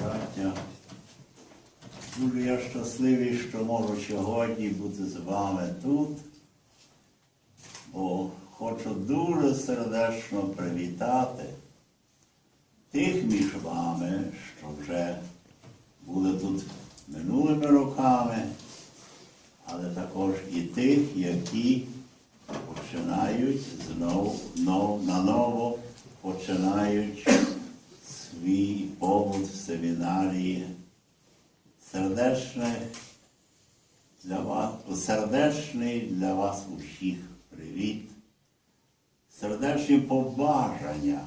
браття, дуже я щасливий, що можу сьогодні бути з вами тут, бо хочу дуже сердечно привітати тих між вами, що вже були тут минулими роками, але також і тих, які починають знов, знов наново починають свій побут в семінарії. Сердечне для вас, сердечний для вас усіх привіт, сердечні побажання,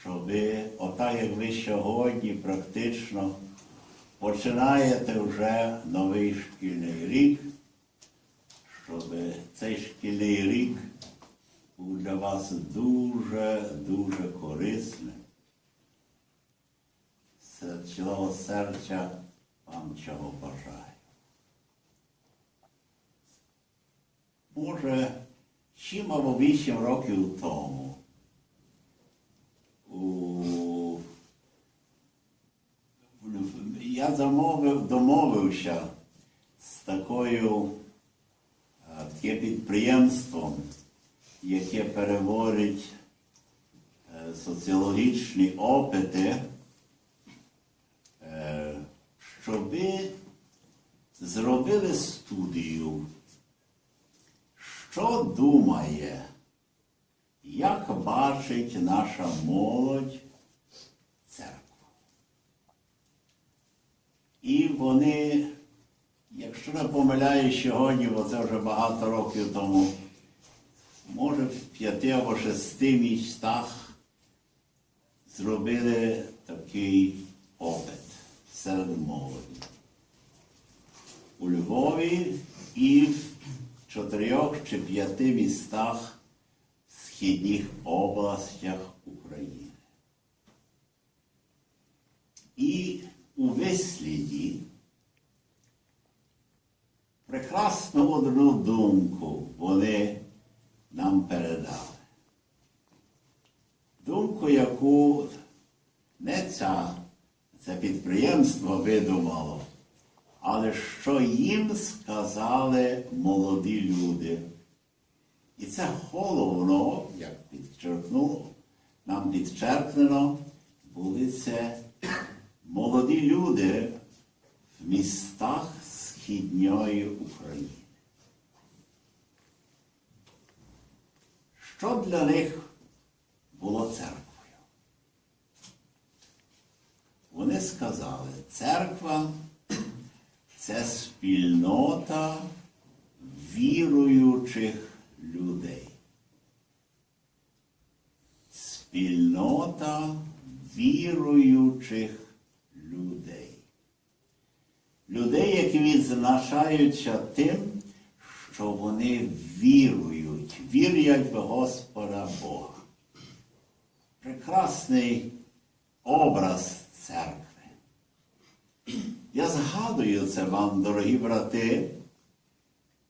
що ви, отак як ви сьогодні практично починаєте вже новий шкільний рік, щоб цей шкільний рік для вас дуже, дуже корисним. З цілого серця вам цього бажаю. Може, сім або вісім років тому у... я замовив, домовився з такою е, таке підприємством, яке переводить е, соціологічні опити, е, щоби зробили студію, що думає, як бачить наша молодь церкву. І вони, якщо не помиляюсь сьогодні, бо це вже багато років тому, може в п'яти або шести містах зробили такий опит серед молоді. У Львові і в чотирьох чи п'яти містах в східних областях України. І у висліді прекрасну одну думку вони нам передали. Думку, яку не ця, це підприємство видумало, але що їм сказали молоді люди. І це головно, як підчеркнуло, нам підчеркнено, були це молоді люди в містах Східної України. Що для них було церквою? Вони сказали, церква це спільнота віруючих людей. Спільнота віруючих людей. Людей, які відзначаються тим, що вони вірують, вірять в Господа Бога. Прекрасний образ церкви. Я згадую це вам, дорогі брати,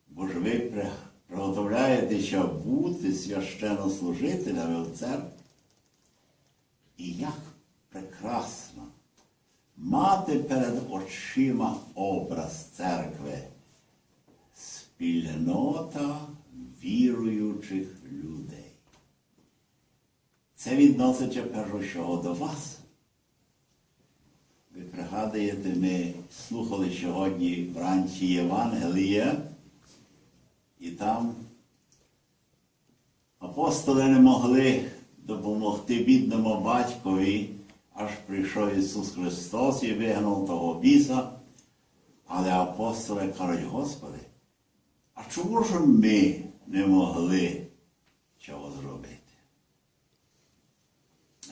бо ж ви при- приготовляєтеся бути священнослужителями в церкві. І як прекрасно мати перед очима образ церкви, спільнота віруючих людей. Це відноситься першого до вас. Ви пригадуєте, ми слухали сьогодні вранці Євангелія, і там апостоли не могли допомогти бідному батькові, аж прийшов Ісус Христос і вигнав того біса. Але апостоли кажуть, Господи, а чому ж ми не могли цього зробити?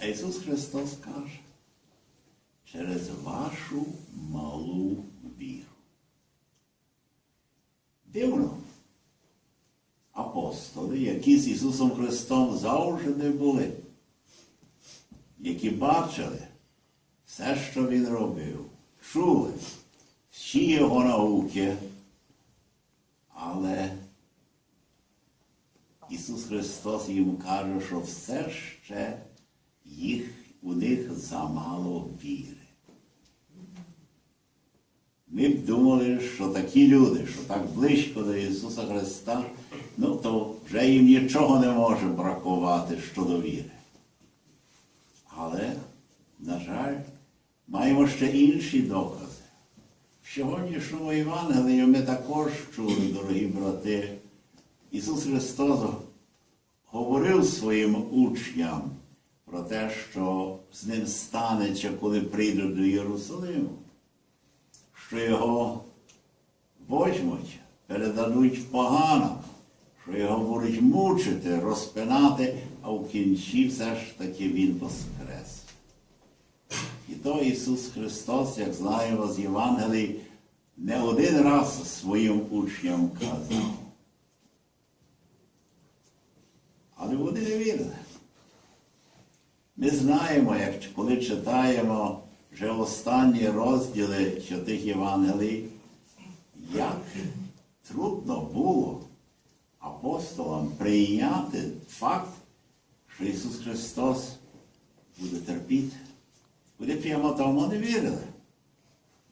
А Ісус Христос каже, через вашу малу віру. Дивно. Апостоли, які з Ісусом Христом завжди були, які бачили все, що Він робив, чули всі його науки, але Ісус Христос їм каже, що все ще їх, у них замало віри. Ми б думали, що такі люди, що так близько до Ісуса Христа, ну то вже їм нічого не може бракувати щодо віри. Але, на жаль, маємо ще інші докази. В сьогоднішньому Євангелії ми також чули, дорогі брати, Ісус Христос говорив своїм учням про те, що з ним станеться, коли прийдуть до Єрусалиму, що його возьмуть, передадуть поганам, що його будуть мучити, розпинати, а в кінці все ж таки Він воскрес. І то Ісус Христос, як знаємо з Євангелій, не один раз своїм учням казав. Але вони не вірили. Ми знаємо, як коли читаємо вже останні розділи тих Євангелій, як трудно було апостолам прийняти факт, що Ісус Христос буде терпіти. Вони прямо тому не вірили.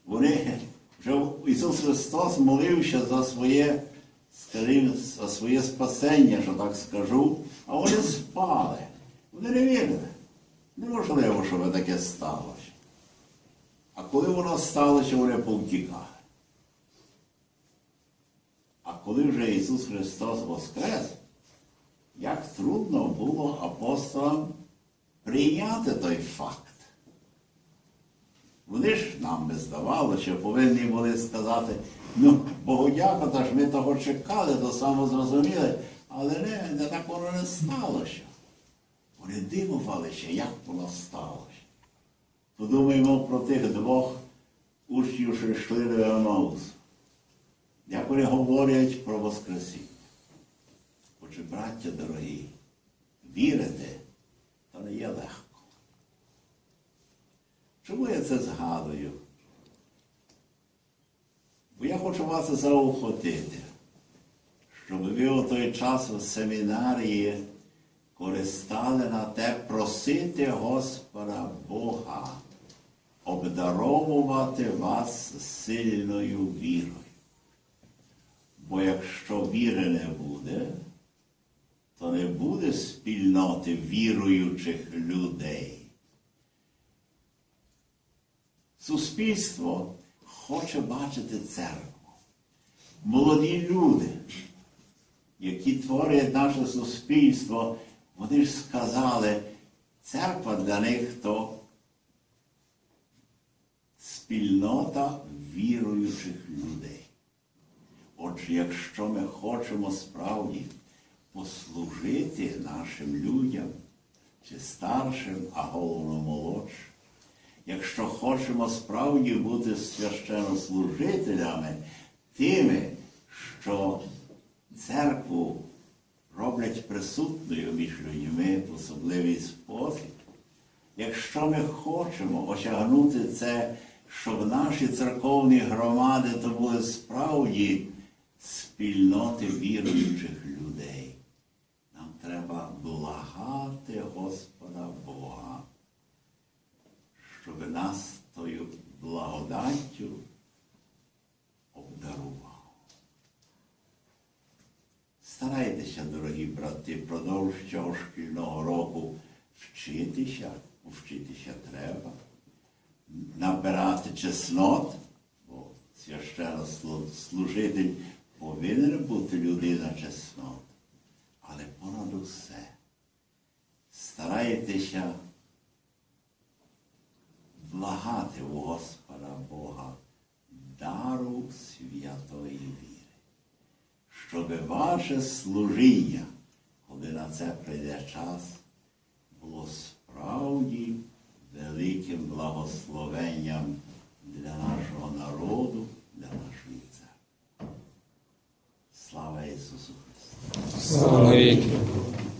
Вони вже Ісус Христос молився за своє, скажімо, за своє спасення, що так скажу, а вони спали. Вони не вірили. Неможливо, щоб таке сталося. А коли воно сталося, вони повтікали. А коли вже Ісус Христос воскрес, як трудно було апостолам прийняти той факт. Вони ж нам би здавалося, що повинні були сказати, ну, Богодяка, та ж ми того чекали, то само зрозуміли, але не, не так воно не сталося. Вони дивувалися, як воно сталося. Подумаємо про тих двох учнів, що йшли до Емаусу. Як вони говорять про Воскресіння. Отже, браття дорогі, вірити то не є легко. Чому я це згадую? Бо я хочу вас заохотити, щоб ви у той час у семінарії користали на те просити Господа обдаровувати вас сильною вірою. Бо якщо віри не буде, то не буде спільноти віруючих людей. Суспільство хоче бачити церкву. Молоді люди, які творять наше суспільство, вони ж сказали, церква для них то спільнота віруючих людей. Отже, якщо ми хочемо справді послужити нашим людям, чи старшим, а головно молодшим, якщо хочемо справді бути священнослужителями, тими, що церкву роблять присутною між людьми в особливий спосіб, якщо ми хочемо осягнути це, щоб наші церковні громади то були справді спільноти віруючих людей, нам треба благати Господа Бога, щоб нас тою благодаттю обдарував. Старайтеся, дорогі брати, продовж цього шкільного року вчитися, вчитися треба, набирати чеснот, бо священнослужитель повинен бути людина чеснот. Але понад усе старайтеся благати у Господа Бога дару святої віри, щоб ваше служіння, коли на це прийде час, було справді великим благословенням для нашого народу, для нашої церкви. Слава Ісусу Христу! Слава навіки.